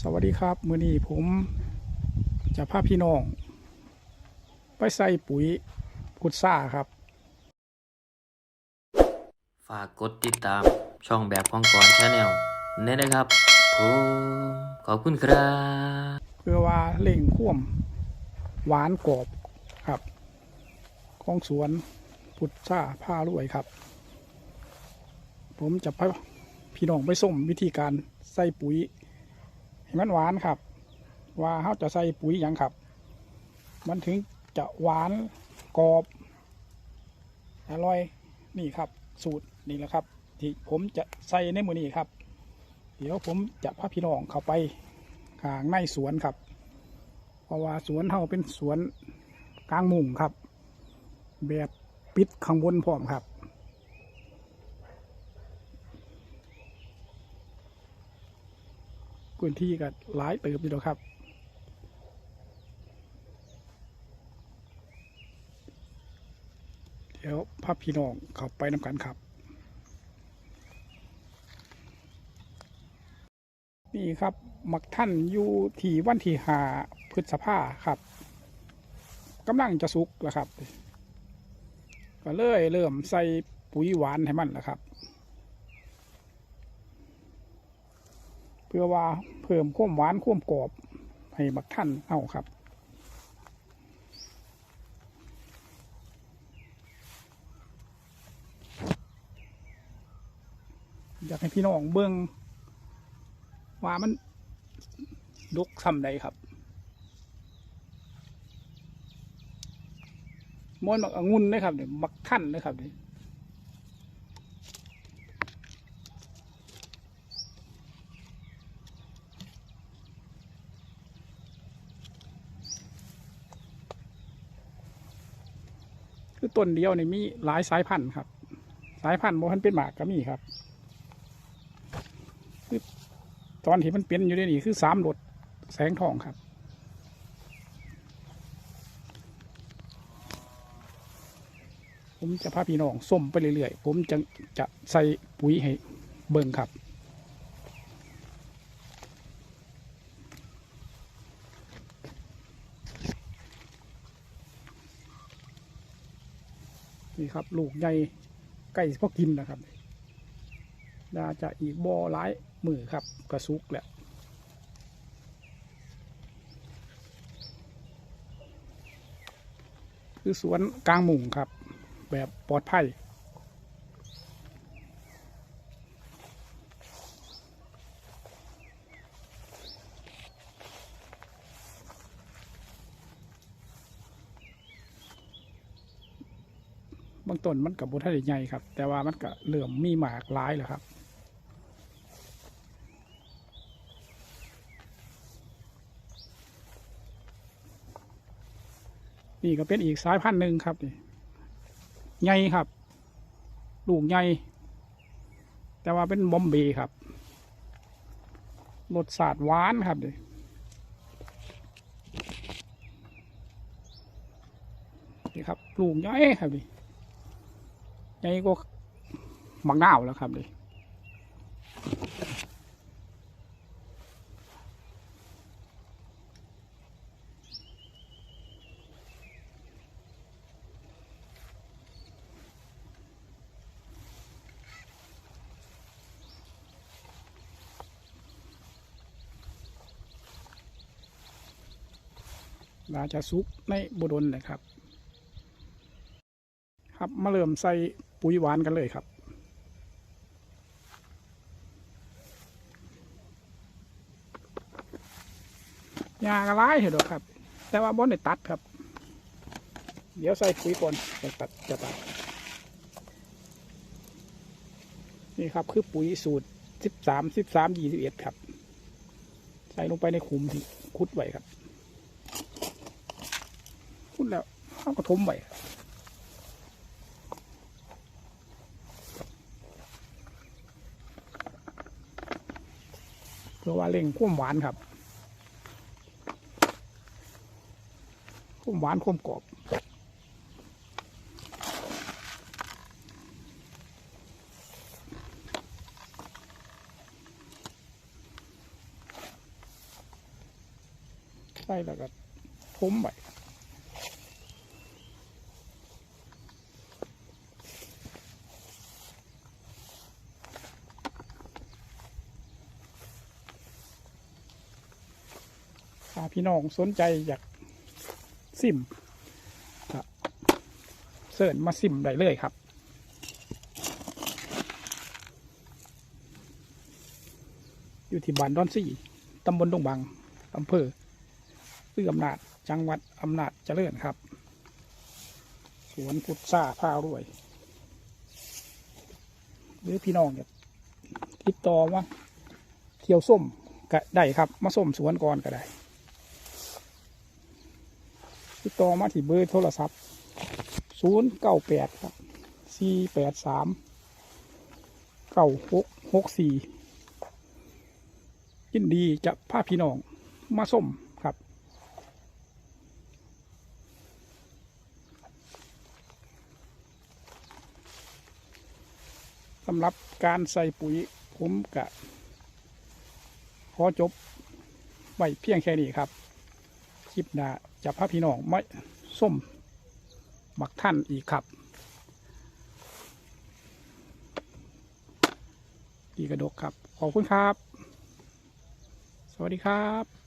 สวัสดีครับ มื้อนี้ผมจะพาพี่น้อง ไปใส่ปุ๋ยพุทซ่าครับ ฝากกดติดตามช่องแบบของกอนชาแนลนี่นะครับผมขอบคุณครับ เพื่อว่าเล่งข่วมหวานกรอบครับ ของสวนพุทซ่าผ้ารวยครับ ผมจะพาพี่น้องไปส้มวิธีการใส่ปุ๋ยให้ มันหวานครับ ว่าเขาจะใส่ปุ๋ยหยังครับ มันถึงจะหวานกรอบอร่อยนี่ครับ สูตรนี่แหละครับ ที่ผมจะใส่ในมือนี้ครับ เดี๋ยวผมจะพาพี่น้องเข้าไปข้างในสวนครับ เพราะว่าสวนเราเป็นสวนกลางมุงครับ แบบปิดข้างบนพร้อมครับ พื้นที่ก็หลายเติบอยู่แล้วครับเดี๋ยวพาพี่น้องเข้าไปนำกันครับ นี่ครับมักท่านอยู่ที่วันที่หาพฤษภาครับกำลังจะสุกแล้วครับ ก็เลยเริ่มใส่ปุ๋ยหวานให้มันแล้วครับ พื่อว่าเพิ่มความหวานความกรอบ ให้มักท่านเอาครับ อยากให้พี่น้องเบิ้งว่ามันดกซ้ำใดครับมอนมักองุ่นเลยครับเนี่ยมักท่านเลยครับเนี่ย ต้นเดียวในมีหลายสายพันธุ์ครับ สายพันธุ์โมทันเป็นหมากก็มีครับตอนที่มันเป็นอยู่ในนี่คือสามรถแสงทองครับ ผมจะพาพี่น้องส้มไปเรื่อยๆ ผมจะจะใส่ปุ๋ยให้เบิ่งครับ นี่ครับ ลูกใหญ่ใกล้พอกินนะครับน่าจะอีกบ่อหลายมือครับกระซุกแหละคือสวนกลางหมุงครับ แบบปลอดภัย บางต้นมันกับบุทัยใหญ่ครับ แต่ว่ามันก็เหลื่อมมีหมากหลายแล้วครับนี่ก็เป็นอีกสายพันธุ์หนึ่งครับนี่ใหญ่ครับ ลูกใหญ่แต่ว่าเป็นบอมเบย์ครับรสชาติหวานครับนี่นี่ครับ ลูกใหญ่ครับนี่ ใหญ่ก็บักนาวแล้วครับนี่เราจะซุกในบุดนเลยครับ ครับมาเริ่มใส่ ปุ๋ยหวานกันเลยครับ ยากระไรเหรอครับ แต่ว่าบอนได้ตัดครับ เดี๋ยวใส่ปุ๋ยก่อนจะตัดจะตัด นี่ครับคือปุ๋ยสูตรสิบสามสิบสามยี่สิบเอ็ดครับ ใส่ลงไปในขุมที่คุดไว้ครับ คุดแล้วเอากระทมไว้ครับ พื่อว่าเร่งควมหวานครับควมหวานควมกรอบใส่แล้วก็ทมไป ถ้าพี่น้องสนใจอยากซิมเสิร์ชมาซิมได้เลยครับอยู่ที่บ้านดอนซี่ตำบลดงบังอำเภอซื่ออำนาจ จังหวัดอำนาจเจริญครับ สวนพุทธาผ้ารวย หรือพี่น้องเนี่ยติดต่อว่าเที่ยวส้มก็ได้ครับ มาส้มสวนก่อนก็ได้ ติดต่อมาที่เบอร์โทรศัพท์ศูนย์เก้าแปดครับสี่แปดสามเก้าหกหกสี่ยินดีจะพาพี่น้องมาส้มครับสำหรับการใส่ปุ๋ยผมกะขอจบไว้เพียงแค่นี้ครับ คลิปหน้า จะพาพี่น้องไม่ส้มบักท่านอีกครับดีกระดกครับ ขอบคุณครับ สวัสดีครับ